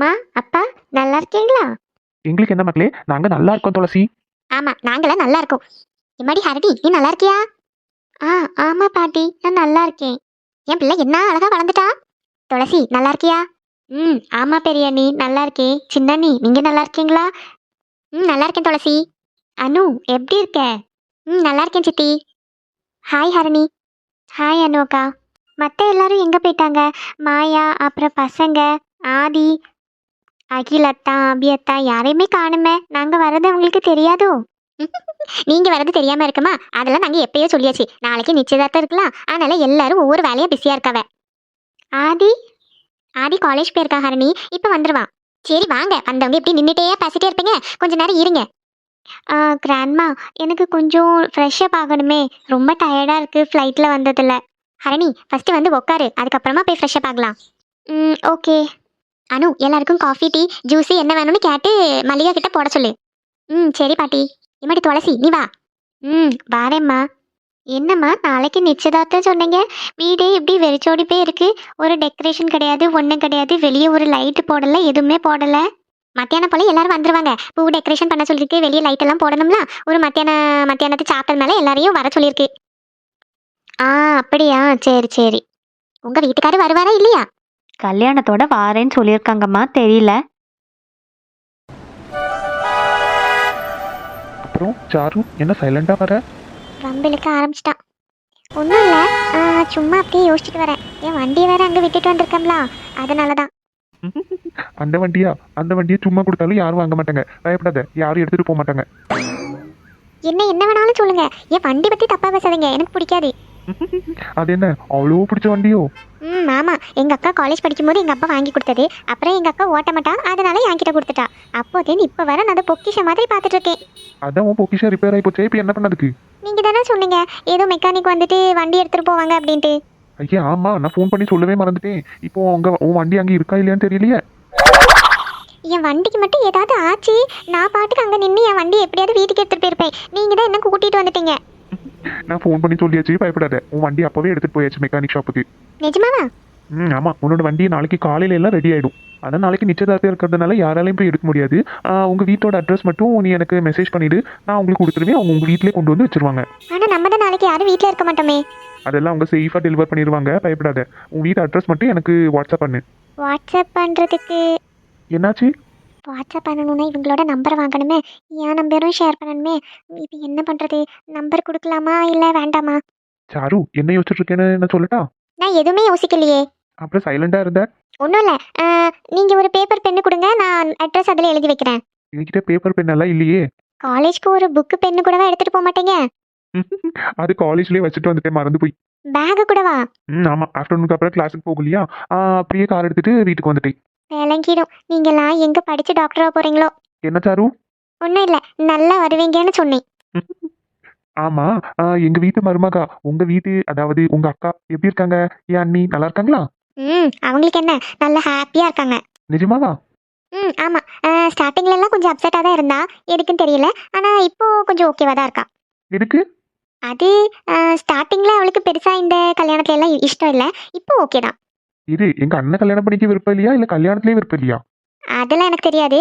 அம்மா அப்பா நல்லா இருக்கீங்களா? எங்களுக்கு என்ன மக்களே நாங்க நல்லா இருக்கோம் துளசி. ஆமா நாங்களாம் நல்லா இருக்கோம். எம்மாடி ஹரடி நீ நல்லா இருக்கியா? ஆ ஆமா பாட்டி நான் நல்லா இருக்கேன். என் பிள்ளை என்ன அழகா வளர்ந்துட்டா? துளசி நல்லா இருக்கியா? ம் ஆமா பெரிய நீ நல்லா இருக்கேன். சின்ன நீ நீங்க நல்லா இருக்கீங்களா? ம் நல்லா இருக்கேன் துளசி. அனு எப்படி இருக்க? ம் நல்லா இருக்கேன் சித்தி. ஹாய் ஹரணி. ஹாய் அனு அக்கா. மற்ற எல்லாரும் எங்கே போயிட்டாங்க? மாயா அப்புறம் பசங்க ஆதி அகிலத்தா அபியத்தா யாரையுமே காணுமே. நாங்கள் வர்றது உங்களுக்கு தெரியாதோ? நீங்க வர்றது தெரியாம இருக்குமா? அதெல்லாம் நாங்க எப்பயோ சொல்லியாச்சு. நாளைக்கு நிச்சயதார்த்தம் இருக்கலாம். அதனால எல்லாரும் ஒவ்வொரு வேலையா பிஸியா இருக்காவ. ஆதி? ஆதி காலேஜ் போயிருக்கா ஹரணி. இப்ப வந்துருவான் சரி வாங்க. வந்தவங்க இப்படி நின்றுட்டே பேசிட்டே இருப்பீங்க. கொஞ்ச நேரம் இருங்க. கிராண்ட்மா எனக்கு கொஞ்சம் ஃப்ரெஷ்ஷப் ஆகணுமே. ரொம்ப டயர்டாக இருக்குது ஃப்ளைட்டில் வந்ததில்ல ஹரணி ஃபஸ்ட்டு வந்து உட்காரு அதுக்கப்புறமா போய் ஃப்ரெஷ்ஷப் ஆகலாம். ம் ஓகே அனு எல்லாருக்கும் காஃபி டீ ஜூஸு என்ன வேணும்னு கேட்டு மல்லிகா கிட்ட போட சொல்லு. ம் சரி பாட்டி. இம்மாடி துளசி நீ வா. ம் வாரேம்மா. என்னம்மா நாளைக்கு நிச்சயதார்த்தம் சொன்னீங்க. வீடே இப்படி வெறிச்சோடி போய் இருக்கு. ஒரு டெக்கரேஷன் கிடையாது ஒன்றும் கிடையாது. வெளியே ஒரு லைட்டு போடலை எதுவுமே போடலை. மத்தியானம் போல எல்லாரும் வந்துருவாங்க. பூ டெக்கரேஷன் பண்ண சொல்லியிருக்கு. வெளியே லைட் எல்லாம் போடணும்ல. ஒரு மத்தியான மத்தியானத்து சாப்பிட்டல் மேலே எல்லாரையும் வர சொல்லியிருக்கு. ஆ அப்படியா? சரி சரி. உங்கள் வீட்டுக்காரர் வருவாரா இல்லையா? கல்யாணத்தோட வாரேன்னு சொல்லியிருக்காங்கம்மா தெரியல. அப்புறம் சாரு என்ன சைலண்டா வர? வம்பிழுக்க ஆரம்பிச்சிட்டான். ஒன்றும் இல்லை. சும்மா அப்படியே யோசிச்சுட்டு வரேன். என் வண்டியை வேற அங்கே விட்டுட்டு வந்திருக்கேன்ல அதனால தான் அந்த வண்டியா? அந்த வண்டியை சும்மா கொடுத்தாலும் யாரும் வாங்க மாட்டாங்க. பயப்படாத யாரும் எடுத்துட்டு போக மாட்டாங்க. என்ன என்ன வேணாலும் சொல்லுங்க. என் வண்டி பற்றி தப்பாக பேசாதீங்க. எனக்கு பிடிக்காது. அது என்ன அவ்வளோ பிடிச்ச வண்டியோ? ம் ஆமாம் எங்கள் அக்கா காலேஜ் படிக்கும்போது எங்கள் அப்பா வாங்கி கொடுத்தது. அப்புறம் எங்கள் அக்கா ஓட்ட மாட்டா. அதனால என்கிட்ட கொடுத்துட்டா. அப்போதேன்னு இப்போ வர நான் அதை பொக்கிஷ மாதிரி பார்த்துட்டு இருக்கேன். அதான் உன் பொக்கிஷா ரிப்பேர் ஆகி போச்சே இப்போ என்ன பண்ணதுக்கு நீங்கள் தானே சொன்னீங்க. ஏதோ மெக்கானிக் வந்துட்டு வண்டி எடுத்துகிட்டு போவாங்க அப்படின்ட்டு. ஐயா ஆமா. நான் ஃபோன் பண்ணி சொல்லவே மறந்துட்டேன். இப்போ உங்க உன் வண்டி அங்கே இருக்கா இல்லையான்னு தெரியலையே. என் வண்டிக்கு மட்டும் ஏதாவது ஆச்சு? நான் பாட்டுக்கு அங்கே நின்று என் வண்டி எப்படியாவது வீட்டுக்கு எடுத்துகிட்டு போயிருப்பேன். நீங்கள் தான் என்ன கூட்டிகிட்டு வந்துட்டீங்க. நான் ஃபோன் பண்ணி சொல்லியாச்சு பயப்படாத. உன் வண்டி அப்பவே எடுத்துட்டு போயாச்சு மெக்கானிக் ஷாப்புக்கு நிஜமாவா? ம் ஆமாம் உன்னோட வண்டி நாளைக்கு காலையில எல்லாம் ரெடி ஆகிடும் அதான் நாளைக்கு நிச்சயதார்த்தம் இருக்கிறதுனால யாராலையும் போய் எடுக்க முடியாது. ஆஹ் உங்க வீட்டோட அட்ரஸ் மட்டும் நீ எனக்கு மெசேஜ் பண்ணிடு. நான் உங்களுக்கு கொடுத்துருவேன். அவங்க உங்க வீட்டிலே கொண்டு வந்து வச்சிருவாங்க. ஆனால் நம்ம தான் நாளைக்கு யாரும் வீட்டில் இருக்க மாட்டோமே. அதெல்லாம் அவங்க சேஃபாக டெலிவர் பண்ணிடுவாங்க. பயப்படாத. உன் வீட்டு அட்ரஸ் மட்டும் எனக்கு வாட்ஸ்அப் பண்ணு. வாட்ஸ்அப் பண்ணுறதுக்கு என்னாச்சு? வாட்ஸ்அப் பண்ணணும்னா இவங்களோட நம்பர் வாங்கணுமே? என் நம்பரும் ஷேர் பண்ணணுமே? இப்போ என்ன பண்ணுறது நம்பர் கொடுக்கலாமா இல்லை வேண்டாமா? சாரு என்ன யோசிச்சுட்டு இருக்கேன்னு நான் சொல்லட்டா? நான் எதுவுமே யோசிக்கலையே. அப்புறம் சைலண்டாக இருந்த? ஒன்றும் இல்லை. நீங்கள் ஒரு பேப்பர் பென்னு கொடுங்க. நான் அட்ரஸ் அதில் எழுதி வைக்கிறேன். என்கிட்ட பேப்பர் பென் எல்லாம் இல்லையே? காலேஜ்க்கு ஒரு புக்கு பென்னு கூடவா எடுத்துகிட்டு போக மாட்டேங்க. அது காலேஜ்லேயே வச்சுட்டு வந்துட்டேன் மறந்து போய். பேகு கூடவா ம் ஆமாம் ஆஃப்டர்நூனுக்கு அப்புறம் கிளாஸுக்கு போகலையா? அப்படியே கார் எடுத்துட்டு வீட்டுக்கு வந்துட்டேன். விளங்கிடும். நீங்களாம் எங்கே படித்து டாக்டராக போகிறீங்களோ என்ன சாரு? ஒன்றும் இல்லை. நல்லா வருவீங்கன்னு சொன்னேன். ஆமா. ஆஹ் எங்க வீட்டு மருமகா உங்க வீட்டு அதாவது உங்க அக்கா எப்படி இருக்காங்க? என் அண்ணி நல்லா இருக்காங்களா? ம் அவங்களுக்கு என்ன? நல்லா ஹாப்பியாக இருக்காங்க. நிஜமாவா? ம் ஆமாம் ஸ்டார்டிங்ல எல்லாம் கொஞ்சம் அப்செட்டாக தான் இருந்தா எதுக்குன்னு தெரியல. ஆனால் இப்போ கொஞ்சம் ஓகேவா தான் இருக்கா. எதுக்கு? அது ஸ்டார்டிங்கில் அவளுக்கு பெருசாக இந்த கல்யாணத்துல எல்லாம் இஷ்டம் இல்லை. இப்போ ஓகே தான். இது எங்க அண்ணன் கல்யாணம் பண்ணிக்க விருப்பம் இல்லையா? இல்ல கல்யாணத்திலே விருப்பம் இல்லையா? அதெல்லாம் எனக்கு தெரியாது.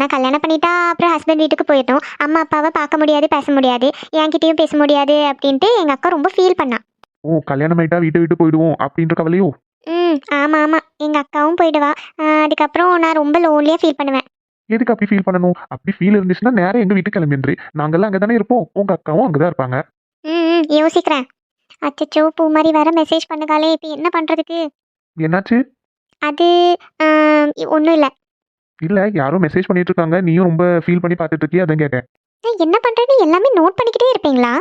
நான் கல்யாணம் பண்ணிட்டா அப்புறம் ஹஸ்பண்ட் வீட்டுக்கு போயிட்டோம் அம்மா அப்பாவை பார்க்க முடியாது பேச முடியாது. என்கிட்டயும் பேச முடியாது அப்படின்ட்டு எங்கள் அக்கா ரொம்ப ஃபீல் பண்ணா. ஓ கல்யாணம் ஆயிட்டா வீட்டை விட்டு போயிடுவோம் அப்படின்ற கவலையோ? ம் ஆமாம் ஆமாம் எங்கள் அக்காவும் போயிடுவா. அதுக்கப்புறம் நான் ரொம்ப லோன்லியாக ஃபீல் பண்ணுவேன். எதுக்கு அப்படி ஃபீல் பண்ணணும்? அப்படி ஃபீல் இருந்துச்சுன்னா நேரம் எங்க வீட்டுக்கு கிளம்பின்று நாங்கெல்லாம் அங்கே தானே இருப்போம். உங்க அக்காவும் அங்கதான் இருப்பாங்க. ம் ம். யோசிக்கிறேன். அச்சச்சோ பூ மாதிரி வர மெசேஜ் பண்ணுகாலே இப்போ என்ன பண்ணுறதுக்கு என்னாச்சு? அது ஒன்றும் இல்லை. இல்ல யாரோ மெசேஜ் பண்ணிட்டு இருக்காங்க நீயும் ரொம்ப ஃபீல் பண்ணி பார்த்துட்டு இருக்கியா அதான் கேட்டேன். என்ன பண்ணுறேன்னு எல்லாமே நோட் பண்ணிக்கிட்டே இருப்பீங்களா?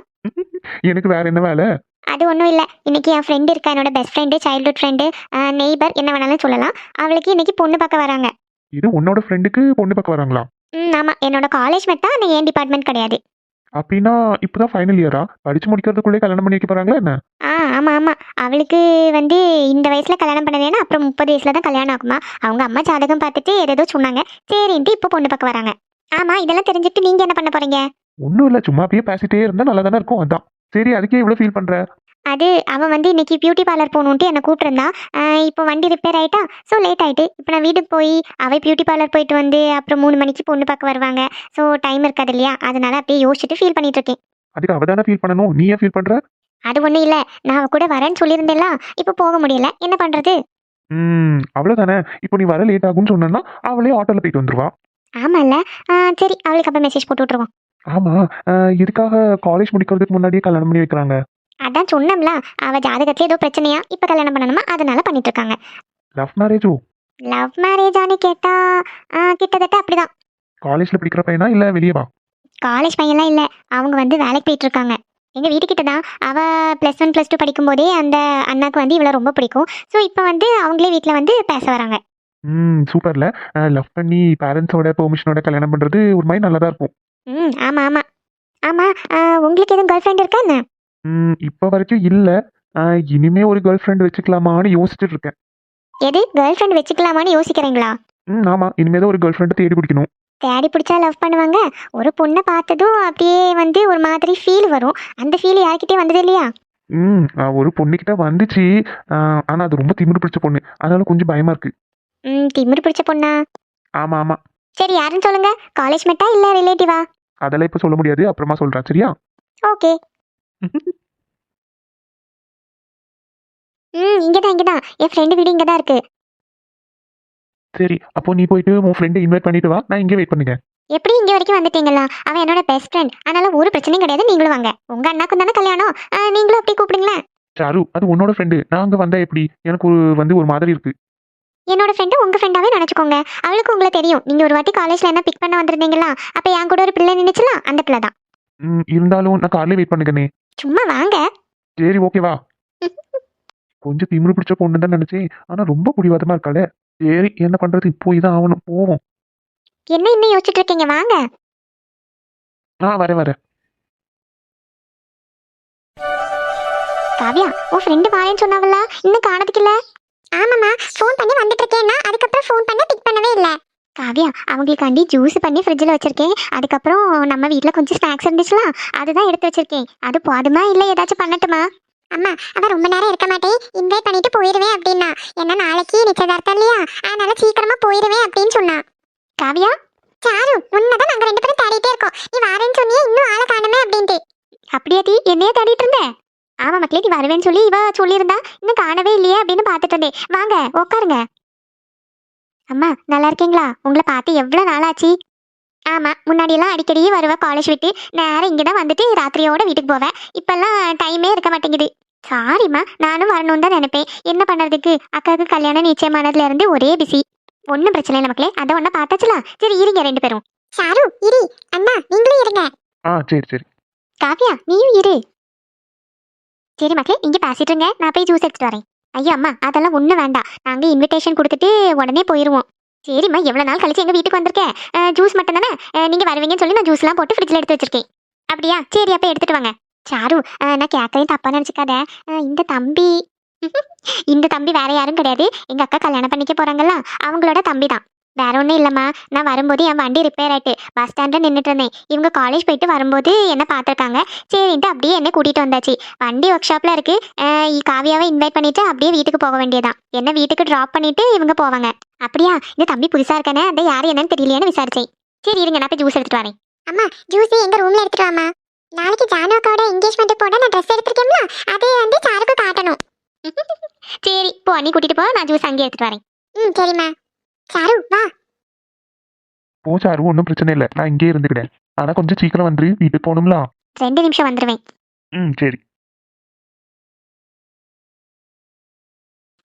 எனக்கு வேற என்ன வேலை? அது ஒன்றும் இல்லை. இன்னைக்கு என் ஃப்ரெண்டு இருக்கா என்னோட best friend childhood friend neighbour என்ன வேணாலும் சொல்லலாம். அவளுக்கு இன்னைக்கு பொண்ணு பார்க்க வராங்க. இது உன்னோட ஃப்ரெண்டுக்கு பொண்ணு பார்க்க வராங்களா? ம் ஆமாம் என்னோட காலேஜ் மட்டும் தான் ஆனால் என் டிபார்ட்மெண்ட் கிடையாது. அப்படின்னா இப்பதான் ஃபைனல் இயரா படிச்சு முடிக்கிறதுக்குள்ளே கல்யாணம் பண்ணி வைக்க போறாங்களா என்ன? ஆ ஆமாம் ஆமாம் அவளுக்கு வந்து இந்த வயசில் கல்யாணம் பண்ண வேணா அப்புறம் முப்பது வயசில் தான் கல்யாணம் ஆகுமா? அவங்க அம்மா ஜாதகம் பார்த்துட்டு ஏதேதோ சொன்னாங்க. சரின்ட்டு இப்போ பொண்ணு பார்க்க வராங்க. ஆமாம் இதெல்லாம் தெரிஞ்சுட்டு நீங்கள் என்ன பண்ண போகிறீங்க ஒன்றும் இல்லை. சும்மா அப்படியே பேசிட்டே இருந்தா நல்லா தானே இருக்கும். அதான். சரி அதுக்கே இவ்வளோ ஃபீல் பண்ற? அது அவன் வந்து இன்னைக்கு பியூட்டி பார்லர் போகணுன்ட்டு என்னை கூப்பிட்டுருந்தா. ஆஹ் இப்போ வண்டி ரிப்பேர் ஆயிட்டா? ஸோ லேட் ஆயிட்டு. இப்போ நான் வீட்டுக்கு போய் அவ பியூட்டி பார்லர் போயிட்டு வந்து அப்புறம் மூணு மணிக்கு பொண்ணு பார்க்க வருவாங்க. ஸோ டைம் இருக்காது இல்லையா? அதனால அப்படியே யோசிச்சுட்டு ஃபீல் பண்ணிட்டு இருக்கேன். அதுக்கு அவ தானே ஃபீல் பண்ணணும்? நீ ஏன் ஃபீல் பண்ற? அது ஒன்றும் இல்லை. நான் கூட வரேன்னு சொல்லியிருந்தேன்ல. இப்போ போக முடியல. என்ன பண்ணுறது ம் அவ்வளவுதானே. இப்போ நீ வர லேட் ஆகும்னு சொன்னா அவளே ஆட்டோல போயிட்டு வந்துருவா. ஆமாம்ல சரி அவளுக்கு அப்போ மெசேஜ் போட்டு விட்ருவோம் ஆமா. எதுக்காக காலேஜ் முடிக்கிறதுக்கு முன்னாடியே கல்யாணம் பண்ணி வைக்கிறாங்க? அதான் சொன்னோம்ல அவ ஜாதகத்துல ஏதோ பிரச்சனையா? இப்போ கல்யாணம் பண்ணணுமா? அதனால பண்ணிட்டு இருக்காங்க லவ் மேரேஜோ லவ் மேரேஜான்னு கேட்டா கிட்டத்தட்ட அப்படிதான். காலேஜ்ல படிக்கிற பையனா இல்ல வெளியே வா? காலேஜ் பையன்லாம் இல்லை. அவங்க வந்து வேலைக்கு போயிட்டு இருக்காங்க எங்கள் வீட்டுக்கிட்ட தான். அவள் ப்ளஸ் ஒன் ப்ளஸ் டூ படிக்கும்போதே அந்த அண்ணாக்கு வந்து இவளை ரொம்ப பிடிக்கும். ஸோ இப்போ வந்து அவங்களே வீட்டில் வந்து பேச வராங்க. ம் சூப்பர்ல. லவ் பண்ணி பேரண்ட்ஸோட பெர்மிஷனோட கல்யாணம் பண்றது ஒரு மாதிரி நல்லதா இருக்கும். ம் ஆமாம் ஆமாம் ஆமாம் உங்களுக்கு எதுவும் கேர்ள் ஃப்ரெண்ட் இருக்கா என்ன? ம் இப்போ வரைக்கும் இல்ல. இனிமே ஒரு கேர்ள் ஃப்ரெண்ட் வச்சுக்கலாமான்னு யோசிச்சுட்டு இருக்கேன். எது? கேர்ள் ஃப்ரெண்ட் வச்சுக்கலாமான்னு யோசிக்கிறீங்களா? ம் ஆமா. இனிமே தான் ஒரு கேர்ள் ஃப்ரெண்டை தேடி பிடிக்கணும். தேடி பிடிச்சா லவ் பண்ணுவாங்க. ஒரு பொண்ணை பார்த்ததும் அப்படியே வந்து ஒரு மாதிரி ஃபீல் வரும். அந்த ஃபீல் யார்கிட்டயே வந்தது இல்லையா? ம் ஒரு பொண்ணுகிட்ட வந்துச்சு. அஹ், ஆனா அது ரொம்ப திமிரு பிடிச்ச பொண்ணு. அதனால கொஞ்சம் பயமா இருக்கு. ம் திமிரு பிடிச்ச பொண்ணா? ஆமா ஆமா. சரி யாருன்னு சொல்லுங்க. காலேஜ் மெட்டா இல்லை ரிலேட்டிவா அதெல்லாம் இப்ப சொல்ல முடியாது. அப்புறமா சொல்றேன். சரியா? ஓகே ம் இங்கே தான் இங்கே தான் என் ஃப்ரெண்டு வீடு இங்கே தான் இருக்கு. சரி அப்போ நீ போயிட்டு உன் ஃப்ரெண்டை இன்வைட் பண்ணிட்டு வா. நான் இங்கே வெயிட் பண்ணுங்க. எப்படி இங்கே வரைக்கும் வந்துட்டீங்களா? அவன் என்னோட பெஸ்ட் ஃப்ரெண்ட் அதனால ஒரு பிரச்சனையும் கிடையாது நீங்களும் வாங்க. உங்க அண்ணாக்கும் தானே கல்யாணம்? ஆ, நீங்களும் அப்படி கூப்பிடுங்களேன். சாரு அது உன்னோட ஃப்ரெண்டு நான் அங்க வந்தா எப்படி? எனக்கு ஒரு வந்து ஒரு மாதிரி இருக்கு. என்னோட ஃப்ரெண்டு உங்க ஃப்ரெண்டாவே நினைச்சுக்கோங்க. அவளுக்கு உங்களை தெரியும். நீங்க ஒரு வாட்டி காலேஜ்ல என்ன பிக் பண்ண வந்திருந்தீங்களா? அப்ப என் கூட ஒரு பிள்ளை நினைச்சலாம் அந்த பிள்ளை தான் ம், இருந்தாலும் நான் கார்ல வெயிட் பண்ணுங்கண்ணே. சும்மா வாங்க. சரி ஓகேவா கொஞ்சம் திமிரு பிடிச்ச பொண்ணு தான் நினைச்சேன். ஆனா ரொம்ப பிடிவாதமா இருக்காளே. சரி என்ன பண்றது? இப்போ இதான் ஆகணும். போவோம். என்ன இன்னும் யோசிச்சுட்டு இருக்கீங்க? வாங்க. ஆ வரேன் வரேன். காவியா உன் ஃப்ரெண்டு வாரேன்னு சொன்னாவல்ல? இன்னும் காணதுக்கு இல்ல ஆமாம்மா ஃபோன் பண்ணி வந்துட்டு இருக்கேன்னா அதுக்கப்புறம் ஃபோன் பண்ண பிக் பண்ணவே இல்ல. காவியா அவங்களுக்காண்டி ஜூஸ் பண்ணி ஃப்ரிட்ஜில் வச்சிருக்கேன். அதுக்கப்புறம் நம்ம வீட்டில் கொஞ்சம் ஸ்நாக்ஸ் இருந்துச்சுல அதுதான் எடுத்து வச்சிருக்கேன். அது போதுமா இல்லை ஏதாச்சும் பண்ணட்டுமா? அம்மா அவ ரொம்ப நேரம் இருக்க மாட்டேன் இன்வைட் பண்ணிட்டு போயிருவேன் அப்படின்னா. என்ன நாளைக்கு நிச்சயதார்த்தம் இல்லையா? அதனால சீக்கிரமா போயிருவேன் அப்படின்னு சொன்னா. காவியா? சாரு உன்னதான் நாங்க ரெண்டு பேரும் தேடிட்டே இருக்கோம். நீ வாரேன்னு சொன்னியே இன்னும் ஆளை காணுமே அப்படின்ட்டு. அப்படியா டி என்னையே தேடிட்டு இருந்தேன் ஆமா மக்களே நீ வருவேன்னு சொல்லி இவ சொல்லியிருந்தா. இன்னும் காணவே இல்லையே அப்படின்னு பார்த்துட்டு இருந்தேன். வாங்க உட்காருங்க. அம்மா நல்லா இருக்கீங்களா? உங்களை பார்த்து எவ்வளோ நாளாச்சு? ஆமா முன்னாடியெல்லாம் அடிக்கடி வருவா காலேஜ் விட்டு. நேரம் இங்கே தான் வந்துட்டு ராத்திரியோட வீட்டுக்கு போவேன். இப்பெல்லாம் டைமே இருக்க மாட்டேங்குது. சாரிம்மா நானும் வரணும்னு தான் நினைப்பேன். என்ன பண்ணுறதுக்கு அக்காவுக்கு கல்யாணம் நிச்சயமானதுல இருந்து ஒரே பிஸி ஒன்றும் பிரச்சனை இல்லை மக்களே அதை ஒன்றா பார்த்தாச்சுலாம் சரி இருங்க ரெண்டு பேரும். சாரு இரு. அண்ணா நீங்களும் இருங்க. ஆ சரி சரி. காவியா நீயும் இரு. சரி மக்களே இங்க பேசிட்டு இருங்க. நான் போய் ஜூஸ் எடுத்துட்டு வரேன். ஐயா அம்மா அதெல்லாம் ஒன்றும் வேண்டாம். நாங்கள் இன்விடேஷன் கொடுத்துட்டு உடனே போயிடுவோம் சரிம்மா எவ்வளோ நாள் கழிச்சு எங்கள் வீட்டுக்கு வந்திருக்கேன் ஜூஸ் மட்டும் தானே? நீங்க வருவீங்கன்னு சொல்லி நான் ஜூஸ்லாம் போட்டு ஃப்ரிட்ஜில் எடுத்து வச்சிருக்கேன். அப்படியா? சரி அப்போ எடுத்துட்டு வாங்க. சாரு நான் கேட்கறேன் தப்பாக நினச்சிக்காத. இந்த தம்பி இந்த தம்பி வேற யாரும் கிடையாது. எங்கள் அக்கா கல்யாணம் பண்ணிக்க போகிறாங்கல்ல அவங்களோட தம்பி தான் வேற ஒன்றும் இல்லைம்மா. நான் வரும்போது என் வண்டி ரிப்பேர் ஆயிட்டு பஸ் ஸ்டாண்டில் நின்றுட்டு இருந்தேன். இவங்க காலேஜ் போயிட்டு வரும்போது என்ன பார்த்துருக்காங்க? சரின்ட்டு அப்படியே என்ன கூட்டிட்டு வந்தாச்சு. வண்டி ஒர்க் ஷாப்ல இருக்கு. அஹ் இ- காவியாவை இன்வைட் பண்ணிட்டு அப்படியே வீட்டுக்கு போக வேண்டியதான் என்ன வீட்டுக்கு டிராப் பண்ணிட்டு இவங்க போவாங்க. அப்படியா? இந்த தம்பி புதுசா இருக்கானே அதை யாரு என்னன்னு தெரியலையேன்னு விசாரிச்சேன். சரி இருங்க நான் போய் ஜூஸ் எடுத்துட்டு வரேன். அம்மா ஜூஸ் எங்க ரூம்ல எடுத்துட்டு வாமா நாளைக்கு ஜானு அக்காவோட என்கேஜ்மெண்ட் போட நான் ட்ரெஸ் எடுத்திருக்கேன்ல அது வந்து சாருக்கு காட்டணும். சரி போ நீ கூட்டிட்டு போ. நான் ஜூஸ் அங்கே எடுத்துட்டு வரேன். ம் சரிம்மா. சாரு வா. போ சாரு ஒன்றும் பிரச்சனை இல்லை. நான் இங்கே இருந்துக்கிட்டேன். ஆனா கொஞ்சம் சீக்கிரம் வந்துரு வீட்டுக்கு போகணும்ல? ரெண்டு நிமிஷம் வந்துடுவேன் ம் சரி.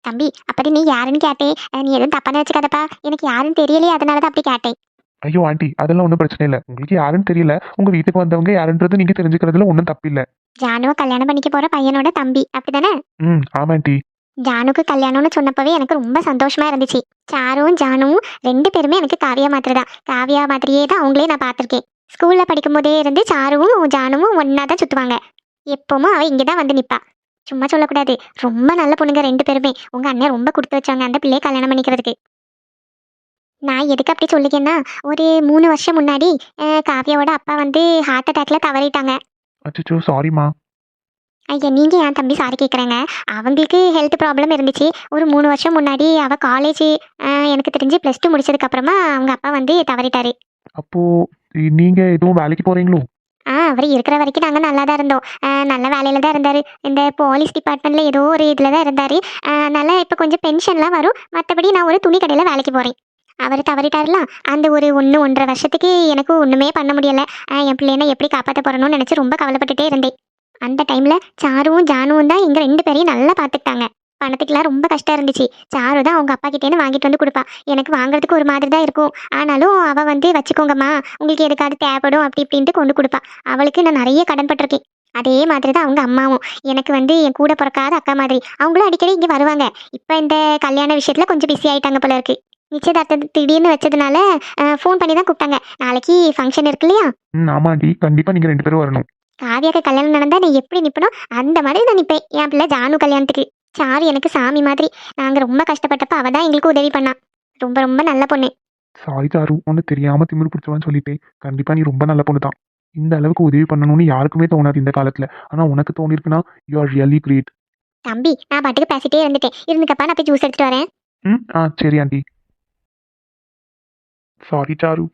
தம்பி அப்படி நீ யாருன்னு கேட்டேன் நீ எதுவும் தப்பா நினைச்சுக்காதப்பா. எனக்கு யாருன்னு தெரியலையே அதனால தான் அப்படி கேட்டேன். ஐயோ ஆண்டி அதெல்லாம் ஒன்றும் பிரச்சனை இல்லை. உங்களுக்கு யாருன்னு தெரியல. உங்க வீட்டுக்கு வந்தவங்க யாருன்றது நீங்க தெரிஞ்சுக்கிறதுல ஒன்றும் தப்பில்லை ஜானுவை கல்யாணம் பண்ணிக்க போற பையனோட தம்பி அப்படிதானே? ம் ஆமா ஆண்டி ஜானுக்கு கல்யாணம்னு சொன்னப்பவே எனக்கு ரொம்ப சந்தோஷமா இருந்துச்சு. சாரும் ஜானுவும் ரெண்டு பேருமே எனக்கு காவியா மாதிரி தான் காவியா மாதிரியே தான் அவங்களே நான் பார்த்துருக்கேன். ஸ்கூல்ல படிக்கும் போதே இருந்து சாருவும் ஜானுவும் ஒன்னா தான் சுத்துவாங்க. எப்பவும் அவ இங்கே தான் வந்து நிப்பா. சும்மா சொல்லக்கூடாது. ரொம்ப நல்ல பொண்ணுங்க ரெண்டு பேருமே. உங்க அண்ணன் ரொம்ப கொடுத்து வச்சாங்க அந்த பிள்ளையை கல்யாணம் பண்ணிக்கிறதுக்கு. நான் எதுக்கு அப்படி சொல்லிக்கேன்னா ஒரு மூணு வருஷம் முன்னாடி காவியாவோட அப்பா வந்து ஹார்ட் அட்டாக்ல தவறிட்டாங்க. அச்சோ சாரிம்மா ஐயா நீங்கள் ஏன் தம்பி சாரி கேட்குறேங்க அவங்களுக்கு ஹெல்த் ப்ராப்ளம் இருந்துச்சு. ஒரு மூணு வருஷம் முன்னாடி அவள் காலேஜ் எனக்கு தெரிஞ்சு ப்ளஸ் டூ முடிச்சதுக்கப்புறமா அவங்க அப்பா வந்து தவறிட்டாரு. அப்போது நீங்கள் எதுவும் வேலைக்கு போகிறீங்களோ ஆ அவர் இருக்கிற வரைக்கும் நாங்கள் நல்லா தான் இருந்தோம். நல்ல வேலையில் தான் இருந்தார். இந்த போலீஸ் டிபார்ட்மெண்ட்டில் ஏதோ ஒரு இதில் தான் இருந்தார். அதனால் இப்போ கொஞ்சம் பென்ஷன்லாம் வரும். மற்றபடி நான் ஒரு துணி கடையில் வேலைக்கு போகிறேன் அவர் தவறிட்டார்ல? அந்த ஒரு ஒன்று ஒன்றரை வருஷத்துக்கு எனக்கு ஒன்றுமே பண்ண முடியலை. என் பிள்ளைனை எப்படி காப்பாற்ற போகிறணும்னு நினச்சி ரொம்ப கவலைப்பட்டுட்டே இருந்தேன். அந்த டைமில் சாருவும் ஜானுவும் தான் எங்கள் ரெண்டு பேரையும் நல்லா பார்த்துக்கிட்டாங்க. பணத்துக்குலாம் ரொம்ப கஷ்டம் இருந்துச்சு. சாரு தான் அவங்க அப்பா கிட்டேருந்து வாங்கிட்டு வந்து கொடுப்பா. எனக்கு வாங்குறதுக்கு ஒரு மாதிரி தான் இருக்கும். ஆனாலும் அவள் வந்து வச்சுக்கோங்கம்மா உங்களுக்கு எதுக்காவது தேவைப்படும் அப்படி இப்படின்ட்டு கொண்டு கொடுப்பா. அவளுக்கு நான் நிறைய கடன் பட்டிருக்கேன். அதே மாதிரி தான் அவங்க அம்மாவும். எனக்கு வந்து என் கூட பிறக்காத அக்கா மாதிரி. அவங்களும் அடிக்கடி இங்கே வருவாங்க. இப்போ இந்த கல்யாண விஷயத்தில் கொஞ்சம் பிஸி ஆயிட்டாங்க போல இருக்கு. நிச்சயதார்த்தம் திடீர்னு வச்சதுனால ஃபோன் பண்ணி தான் கூப்பிட்டாங்க. நாளைக்கு ஃபங்க்ஷன் இருக்கு இல்லையா? ஆமாண்டி. கண்டிப்பாக நீங்கள் ரெண்டு பேரும் வரணும். காவியாக்கு கல்யாணம் நடந்தா நான் எப்படி நிற்பனோ அந்த மாதிரி நான் நிற்பேன் என் பிள்ளை ஜானு கல்யாணத்துக்கு. சாரு எனக்கு சாமி மாதிரி. நாங்கள் ரொம்ப கஷ்டப்பட்டப்ப அவள் தான் எங்களுக்கு உதவி பண்ணா. ரொம்ப ரொம்ப நல்ல பொண்ணு. சாரி சாரு ஒன்று தெரியாமல் திமிரு பிடிச்சவான்னு சொல்லிட்டேன். கண்டிப்பாக நீ ரொம்ப நல்ல பொண்ணு தான். இந்த அளவுக்கு உதவி பண்ணணும்னு யாருக்குமே தோணாது இந்த காலத்தில். ஆனால் உனக்கு தோணிருக்குன்னா யூ ஆர் ரியலி கிரேட் தம்பி நான் பாட்டுக்கு பேசிட்டே இருந்துட்டேன். இருந்துக்கப்பா நான் போய் ஜூஸ் எடுத்துட்டு வரேன். ம் ஆ சரி ஆண்டி. Sorry sir.